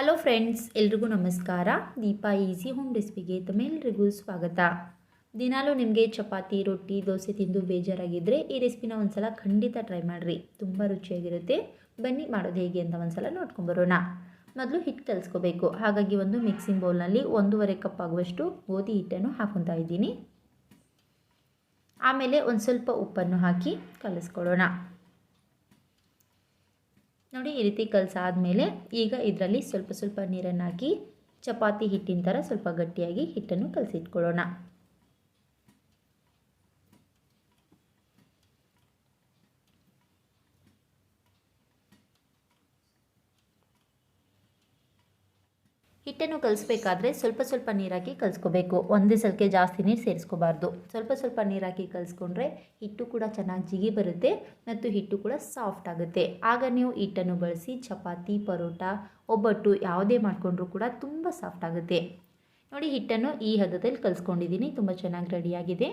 Hello friends ಎಲ್ರಿಗೂ ನಮಸ್ಕಾರ. Deepa easy home ರೆಸಿಪಿಗೆ ತಮ್ಮೆಲ್ಲರಿಗೂ ಸ್ವಾಗತ. ದಿನಾಲೂ ನಿಮಗೆ ಚಪಾತಿ, ರೊಟ್ಟಿ, ದೋಸೆ ತಿಂದು ಬೇಜಾರಾಗಿದ್ದರೆ ಈ ರೆಸಿಪಿನ ಒಂದ್ಸಲ ಖಂಡಿತ ಟ್ರೈ ಮಾಡಿರಿ. ತುಂಬ ರುಚಿಯಾಗಿರುತ್ತೆ. ಬನ್ನಿ ಮಾಡೋದು ಹೇಗೆ ಅಂತ ಒಂದ್ಸಲ ನೋಡ್ಕೊಂಬರೋಣ ಮೊದಲು ಹಿಟ್ಟು ಕಲಿಸ್ಕೋಬೇಕು. ಹಾಗಾಗಿ ಒಂದು ಮಿಕ್ಸಿಂಗ್ ಬೌಲ್ನಲ್ಲಿ ಒಂದೂವರೆ ಕಪ್ ಆಗುವಷ್ಟು ಗೋಧಿ ಹಿಟ್ಟನ್ನು ಹಾಕೊತಾ ಇದ್ದೀನಿ. ಆಮೇಲೆ ಒಂದು ಸ್ವಲ್ಪ ಉಪ್ಪನ್ನು ಹಾಕಿ ಕಲಿಸ್ಕೊಳ್ಳೋಣ. ನೋಡಿ ಈ ರೀತಿ ಕಲಸಾದ್ಮೇಲೆ ಈಗ ಇದರಲ್ಲಿ ಸ್ವಲ್ಪ ಸ್ವಲ್ಪ ನೀರನ್ನು ಹಾಕಿ ಚಪಾತಿ ಹಿಟ್ಟಿನ ಥರ ಸ್ವಲ್ಪ ಗಟ್ಟಿಯಾಗಿ ಹಿಟ್ಟನ್ನು ಕಲಸಿಟ್ಕೊಳ್ಳೋಣ. ಹಿಟ್ಟನ್ನು ಕಲಿಸ್ಬೇಕಾದ್ರೆ ಸ್ವಲ್ಪ ಸ್ವಲ್ಪ ನೀರಾಕಿ ಕಲಿಸ್ಕೋಬೇಕು. ಒಂದೇ ಸಲಕ್ಕೆ ಜಾಸ್ತಿ ನೀರು ಸೇರಿಸ್ಕೋಬಾರ್ದು. ಸ್ವಲ್ಪ ಸ್ವಲ್ಪ ನೀರಾಕಿ ಕಲಿಸ್ಕೊಂಡ್ರೆ ಹಿಟ್ಟು ಕೂಡ ಚೆನ್ನಾಗಿ ಜಿಗಿ ಬರುತ್ತೆ ಮತ್ತು ಹಿಟ್ಟು ಕೂಡ ಸಾಫ್ಟ್ ಆಗುತ್ತೆ. ಆಗ ನೀವು ಹಿಟ್ಟನ್ನು ಬಳಸಿ ಚಪಾತಿ, ಪರೋಟ, ಒಬ್ಬಟ್ಟು ಯಾವುದೇ ಮಾಡಿಕೊಂಡ್ರೂ ಕೂಡ ತುಂಬ ಸಾಫ್ಟ್ ಆಗುತ್ತೆ. ನೋಡಿ ಹಿಟ್ಟನ್ನು ಈ ಹದದಲ್ಲಿ ಕಲಿಸ್ಕೊಂಡಿದ್ದೀನಿ. ತುಂಬ ಚೆನ್ನಾಗಿ ರೆಡಿಯಾಗಿದೆ.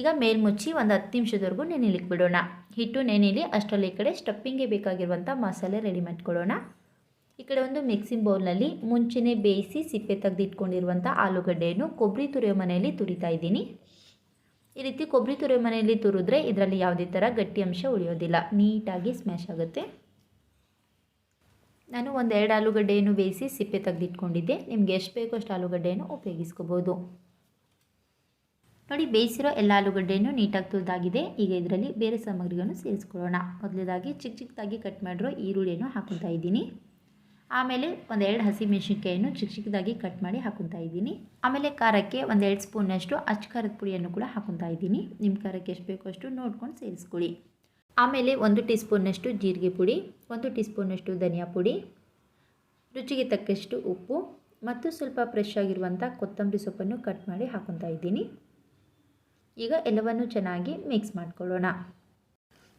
ಈಗ ಮೇಲ್ಮುಚ್ಚಿ ಒಂದು ಹತ್ತು ನಿಮಿಷದವರೆಗೂ ನೆನೆಲಿಕ್ಕೆ ಬಿಡೋಣ ಹಿಟ್ಟು ನೆನೆಲಿ ಅಷ್ಟರಲ್ಲಿ ಈ ಕಡೆ ಸ್ಟಪ್ಪಿಂಗ್ಗೆ ಬೇಕಾಗಿರುವಂಥ ಮಸಾಲೆ ರೆಡಿ ಮಾಡ್ಕೊಳ್ಳೋಣ. ಈ ಕಡೆ ಒಂದು ಮಿಕ್ಸಿಂಗ್ ಬೌಲ್ನಲ್ಲಿ ಮುಂಚೆನೇ ಬೇಯಿಸಿ ಸಿಪ್ಪೆ ತೆಗೆದಿಟ್ಕೊಂಡಿರುವಂಥ ಆಲೂಗಡ್ಡೆಯನ್ನು ಕೊಬ್ಬರಿ ತುರಿಯೋ ಮನೆಯಲ್ಲಿ ತುರಿತಾ ಇದ್ದೀನಿ. ಈ ರೀತಿ ಕೊಬ್ಬರಿ ತುರಿಯೋ ಮನೆಯಲ್ಲಿ ತುರಿದ್ರೆ ಇದರಲ್ಲಿ ಯಾವುದೇ ಥರ ಗಟ್ಟಿ ಅಂಶ ಉಳಿಯೋದಿಲ್ಲ. ನೀಟಾಗಿ ಸ್ಮ್ಯಾಶ್ ಆಗುತ್ತೆ. ನಾನು ಒಂದೆರಡು ಆಲೂಗಡ್ಡೆಯನ್ನು ಬೇಯಿಸಿ ಸಿಪ್ಪೆ ತೆಗೆದಿಟ್ಕೊಂಡಿದ್ದೆ. ನಿಮಗೆ ಎಷ್ಟು ಬೇಕೋ ಅಷ್ಟು ಆಲೂಗಡ್ಡೆಯನ್ನು ಉಪಯೋಗಿಸ್ಕೋಬೋದು. ನೋಡಿ, ಬೇಯಿಸಿರೋ ಎಲ್ಲ ಆಲೂಗಡ್ಡೆಯನ್ನು ನೀಟಾಗಿ ತುರಿದಾಗಿದೆ. ಈಗ ಇದರಲ್ಲಿ ಬೇರೆ ಸಾಮಗ್ರಿಗಳನ್ನು ಸೇರಿಸ್ಕೊಳ್ಳೋಣ. ಮೊದಲದಾಗಿ ಚಿಕ್ಕ ಚಿಕ್ಕದಾಗಿ ಕಟ್ ಮಾಡಿರೋ ಈರುಳ್ಳಿಯನ್ನು ಹಾಕೊತಾ ಇದ್ದೀನಿ. ಆಮೇಲೆ ಒಂದೆರಡು ಹಸಿ ಮೆಣಸಿನ್ಕಾಯನ್ನು ಚಿಕ್ಕ ಚಿಕ್ಕದಾಗಿ ಕಟ್ ಮಾಡಿ ಹಾಕೊತಾ ಇದ್ದೀನಿ. ಆಮೇಲೆ ಖಾರಕ್ಕೆ ಒಂದೆರಡು ಸ್ಪೂನಷ್ಟು ಅಚ್ಚು ಖಾರದ ಪುಡಿಯನ್ನು ಕೂಡ ಹಾಕೊತಾ ಇದ್ದೀನಿ. ನಿಮ್ಮ ಖಾರಕ್ಕೆ ಎಷ್ಟು ಬೇಕೋ ಅಷ್ಟು ನೋಡ್ಕೊಂಡು ಸೇರಿಸ್ಕೊಳ್ಳಿ. ಆಮೇಲೆ ಒಂದು ಟೀ ಸ್ಪೂನ್ನಷ್ಟು ಜೀರಿಗೆ ಪುಡಿ, ಒಂದು ಟೀ ಸ್ಪೂನಷ್ಟು ಧನಿಯಾ ಪುಡಿ, ರುಚಿಗೆ ತಕ್ಕಷ್ಟು ಉಪ್ಪು ಮತ್ತು ಸ್ವಲ್ಪ ಫ್ರೆಶ್ ಆಗಿರುವಂಥ ಕೊತ್ತಂಬರಿ ಸೊಪ್ಪನ್ನು ಕಟ್ ಮಾಡಿ ಹಾಕೊತಾ ಇದ್ದೀನಿ. ಈಗ ಎಲ್ಲವನ್ನು ಚೆನ್ನಾಗಿ ಮಿಕ್ಸ್ ಮಾಡ್ಕೊಳ್ಳೋಣ.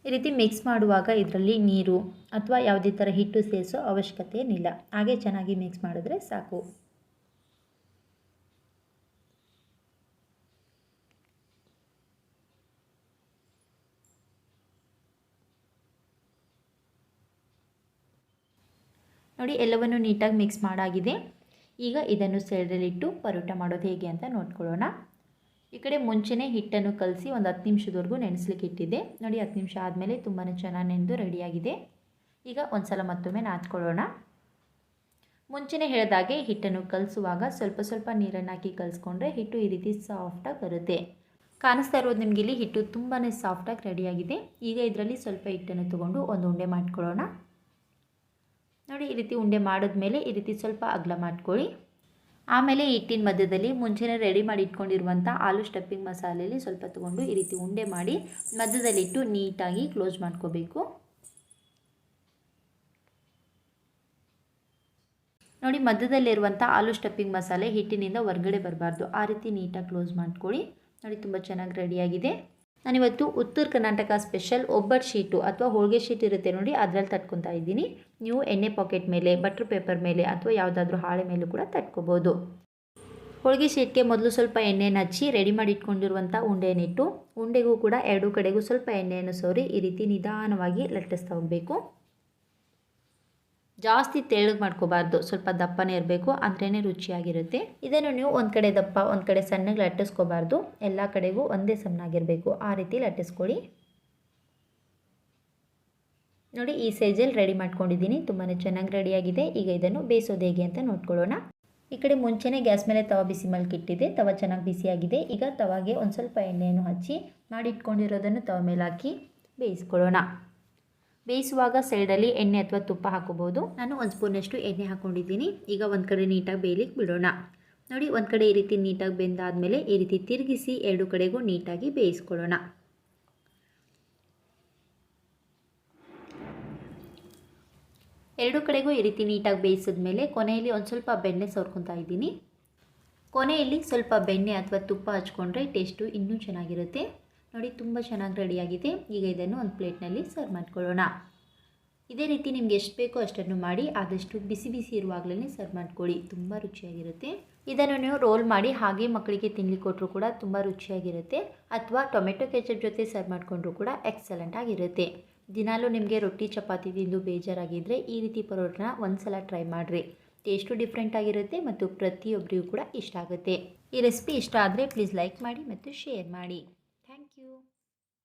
ಈ ರೀತಿ ಮಿಕ್ಸ್ ಮಾಡುವಾಗ ಇದರಲ್ಲಿ ನೀರು ಅಥವಾ ಯಾವುದೇ ಥರ ಹಿಟ್ಟು ಸೇರಿಸೋ ಅವಶ್ಯಕತೆ ಏನಿಲ್ಲ. ಹಾಗೆ ಚೆನ್ನಾಗಿ ಮಿಕ್ಸ್ ಮಾಡಿದ್ರೆ ಸಾಕು. ನೋಡಿ, ಎಲ್ಲವನ್ನು ನೀಟಾಗಿ ಮಿಕ್ಸ್ ಮಾಡಾಗಿದೆ. ಈಗ ಇದನ್ನು ಸೈಡಲ್ಲಿಟ್ಟು ಪರೋಟ ಮಾಡೋದು ಹೇಗೆ ಅಂತ ನೋಡ್ಕೊಳ್ಳೋಣ. ಈ ಕಡೆ ಮುಂಚೆನೇ ಹಿಟ್ಟನ್ನು ಕಲಸಿ ಒಂದು ಹತ್ತು ನಿಮಿಷದವರೆಗೂ ನೆನೆಸ್ಲಿಕ್ಕೆ ಇಟ್ಟಿದ್ದೆ. ನೋಡಿ, ಹತ್ತು ನಿಮಿಷ ಆದಮೇಲೆ ತುಂಬಾ ಚೆನ್ನಾಗಿ ನೆನೆದು ರೆಡಿಯಾಗಿದೆ ಈಗ ಒಂದು ಸಲ ಮತ್ತೊಮ್ಮೆ ನಾದ್ಕೊಳ್ಳೋಣ. ಮುಂಚೆನೇ ಹೇಳಿದಾಗೆ ಹಿಟ್ಟನ್ನು ಕಲಿಸುವಾಗ ಸ್ವಲ್ಪ ಸ್ವಲ್ಪ ನೀರನ್ನು ಹಾಕಿ ಕಲಿಸ್ಕೊಂಡ್ರೆ ಹಿಟ್ಟು ಈ ರೀತಿ ಸಾಫ್ಟಾಗಿ ಬರುತ್ತೆ. ಕಾಣಿಸ್ತಾ ಇರೋದು ನಿಮಗೆ ಇಲ್ಲಿ ಹಿಟ್ಟು ತುಂಬಾ ಸಾಫ್ಟಾಗಿ ರೆಡಿಯಾಗಿದೆ ಈಗ ಇದರಲ್ಲಿ ಸ್ವಲ್ಪ ಹಿಟ್ಟನ್ನು ತೊಗೊಂಡು ಒಂದು ಉಂಡೆ ಮಾಡ್ಕೊಳ್ಳೋಣ. ನೋಡಿ, ಈ ರೀತಿ ಉಂಡೆ ಮಾಡಿದ್ಮೇಲೆ ಈ ರೀತಿ ಸ್ವಲ್ಪ ಅಗಲ ಮಾಡ್ಕೊಳ್ಳಿ. ಆಮೇಲೆ ಹಿಟ್ಟಿನ ಮಧ್ಯದಲ್ಲಿ ಮುಂಚೆನೇ ರೆಡಿ ಮಾಡಿ ಇಟ್ಕೊಂಡಿರುವಂಥ ಆಲೂ ಸ್ಟಫಿಂಗ್ ಮಸಾಲೆಯಲ್ಲಿ ಸ್ವಲ್ಪ ತೊಗೊಂಡು ಈ ರೀತಿ ಉಂಡೆ ಮಾಡಿ ಮಧ್ಯದಲ್ಲಿಟ್ಟು ನೀಟಾಗಿ ಕ್ಲೋಸ್ ಮಾಡ್ಕೋಬೇಕು. ನೋಡಿ ಮಧ್ಯದಲ್ಲಿರುವಂಥ ಆಲೂ ಸ್ಟಫಿಂಗ್ ಮಸಾಲೆ ಹಿಟ್ಟಿನಿಂದ ಹೊರಗಡೆ ಬರಬಾರ್ದು. ಆ ರೀತಿ ನೀಟಾಗಿ ಕ್ಲೋಸ್ ಮಾಡ್ಕೊಳ್ಳಿ. ನೋಡಿ ತುಂಬ ಚೆನ್ನಾಗಿ ರೆಡಿಯಾಗಿದೆ ನಾನಿವತ್ತು ಉತ್ತರ ಕರ್ನಾಟಕ ಸ್ಪೆಷಲ್ ಒಬ್ಬಟ್ಟು ಶೀಟು ಅಥವಾ ಹೋಳಿಗೆ ಶೀಟ್ ಇರುತ್ತೆ ನೋಡಿ, ಅದರಲ್ಲಿ ತಟ್ಕೊತಾ ಇದ್ದೀನಿ. ನೀವು ಎಣ್ಣೆ ಪಾಕೆಟ್ ಮೇಲೆ, ಬಟ್ರ್ ಪೇಪರ್ ಮೇಲೆ ಅಥವಾ ಯಾವುದಾದ್ರೂ ಹಾಳೆ ಮೇಲೂ ಕೂಡ ತಟ್ಕೋಬೋದು. ಹೋಳಿಗೆ ಶೀಟ್ಗೆ ಮೊದಲು ಸ್ವಲ್ಪ ಎಣ್ಣೆಯನ್ನು ಹಚ್ಚಿ ರೆಡಿ ಮಾಡಿ ಇಟ್ಕೊಂಡಿರುವಂಥ ಉಂಡೆಯನ್ನಿಟ್ಟು ಉಂಡೆಗೂ ಕೂಡ ಎರಡೂ ಕಡೆಗೂ ಸ್ವಲ್ಪ ಎಣ್ಣೆಯನ್ನು ಸೋರಿ ಈ ರೀತಿ ನಿಧಾನವಾಗಿ ಲಟ್ಟಿಸ್ತಾ ಹೋಗಬೇಕು. ಜಾಸ್ತಿ ತೆಳ್ಳಗೆ ಮಾಡ್ಕೋಬಾರ್ದು. ಸ್ವಲ್ಪ ದಪ್ಪನೇ ಇರಬೇಕು ಅಂದ್ರೇ ರುಚಿಯಾಗಿರುತ್ತೆ. ಇದನ್ನು ನೀವು ಒಂದು ಕಡೆ ದಪ್ಪ, ಒಂದು ಕಡೆ ಸಣ್ಣಗೆ ಲಟ್ಟಿಸ್ಕೋಬಾರ್ದು. ಎಲ್ಲ ಕಡೆಗೂ ಒಂದೇ ಸಣ್ಣಾಗಿರಬೇಕು ಆ ರೀತಿ ಲಟ್ಟಿಸ್ಕೊಳ್ಳಿ. ನೋಡಿ, ಈ ಸೈಜಲ್ಲಿ ರೆಡಿ ಮಾಡ್ಕೊಂಡಿದ್ದೀನಿ. ತುಂಬಾ ಚೆನ್ನಾಗಿ ರೆಡಿಯಾಗಿದೆ. ಈಗ ಇದನ್ನು ಬೇಯಿಸೋದು ಹೇಗೆ ಅಂತ ನೋಡ್ಕೊಳ್ಳೋಣ. ಈ ಕಡೆ ಮುಂಚೆನೇ ಗ್ಯಾಸ್ ಮೇಲೆ ತವ ಬಿಸಿ ಮಲ್ಕಿಟ್ಟಿದೆ ತವ ಚೆನ್ನಾಗಿ ಬಿಸಿಯಾಗಿದೆ. ಈಗ ತವಾಗೆ ಒಂದು ಸ್ವಲ್ಪ ಎಣ್ಣೆಯನ್ನು ಹಚ್ಚಿ, ಮಾಡಿಟ್ಕೊಂಡಿರೋದನ್ನು ತವ ಮೇಲೆ ಹಾಕಿ ಬೇಯಿಸ್ಕೊಳ್ಳೋಣ. ಬೇಯಿಸುವಾಗ ಸೈಡಲ್ಲಿ ಎಣ್ಣೆ ಅಥವಾ ತುಪ್ಪ ಹಾಕೋಬೋದು ನಾನು ಒಂದು ಸ್ಪೂನಷ್ಟು ಎಣ್ಣೆ ಹಾಕ್ಕೊಂಡಿದ್ದೀನಿ ಈಗ ಒಂದು ಕಡೆ ನೀಟಾಗಿ ಬೇಯಲಿಕ್ಕೆ ಬಿಡೋಣ. ನೋಡಿ, ಒಂದು ಕಡೆ ಈ ರೀತಿ ನೀಟಾಗಿ ಬೆಂದಾದಮೇಲೆ ಈ ರೀತಿ ತಿರುಗಿಸಿ ಎರಡು ಕಡೆಗೂ ನೀಟಾಗಿ ಬೇಯಿಸ್ಕೊಳ್ಳೋಣ. ಎರಡು ಕಡೆಗೂ ಈ ರೀತಿ ನೀಟಾಗಿ ಬೇಯಿಸಿದ್ಮೇಲೆ ಕೊನೆಯಲ್ಲಿ ಒಂದು ಸ್ವಲ್ಪ ಬೆಣ್ಣೆ ಸೋರ್ಕೊತಾ ಇದ್ದೀನಿ. ಕೊನೆಯಲ್ಲಿ ಸ್ವಲ್ಪ ಬೆಣ್ಣೆ ಅಥವಾ ತುಪ್ಪ ಹಚ್ಕೊಂಡ್ರೆ ಟೇಸ್ಟು ಇನ್ನೂ ಚೆನ್ನಾಗಿರುತ್ತೆ. ನೋಡಿ, ತುಂಬ ಚೆನ್ನಾಗಿ ರೆಡಿಯಾಗಿದೆ ಈಗ ಇದನ್ನು ಒಂದು ಪ್ಲೇಟ್ನಲ್ಲಿ ಸರ್ವ್ ಮಾಡ್ಕೊಳ್ಳೋಣ. ಇದೇ ರೀತಿ ನಿಮ್ಗೆ ಎಷ್ಟು ಬೇಕೋ ಅಷ್ಟನ್ನು ಮಾಡಿ, ಆದಷ್ಟು ಬಿಸಿ ಬಿಸಿ ಇರುವಾಗಲೇ ಸರ್ವ್ ಮಾಡ್ಕೊಳ್ಳಿ. ತುಂಬ ರುಚಿಯಾಗಿರುತ್ತೆ. ಇದನ್ನು ನೀವು ರೋಲ್ ಮಾಡಿ, ಹಾಗೆ ಮಕ್ಕಳಿಗೆ ತಿನ್ನಲಿ ಕೊಟ್ಟರು ಕೂಡ ತುಂಬ ರುಚಿಯಾಗಿರುತ್ತೆ. ಅಥವಾ ಟೊಮೆಟೊ ಕೆಚಪ್ ಜೊತೆ ಸರ್ವ್ ಮಾಡಿಕೊಂಡ್ರು ಕೂಡ ಎಕ್ಸಲೆಂಟ್ ಆಗಿರುತ್ತೆ. ದಿನಾಲೂ ನಿಮಗೆ ರೊಟ್ಟಿ, ಚಪಾತಿ ತಿಂದು ಬೇಜಾರಾಗಿದ್ದರೆ ಈ ರೀತಿ ಪರೋಟನ ಒಂದು ಸಲ ಟ್ರೈ ಮಾಡಿರಿ ಟೇಸ್ಟು ಡಿಫ್ರೆಂಟ್ ಆಗಿರುತ್ತೆ ಮತ್ತು ಪ್ರತಿಯೊಬ್ಬರಿಗೂ ಕೂಡ ಇಷ್ಟ ಆಗುತ್ತೆ. ಈ ರೆಸಿಪಿ ಇಷ್ಟ ಆದರೆ ಪ್ಲೀಸ್ ಲೈಕ್ ಮಾಡಿ ಮತ್ತು ಶೇರ್ ಮಾಡಿ. you.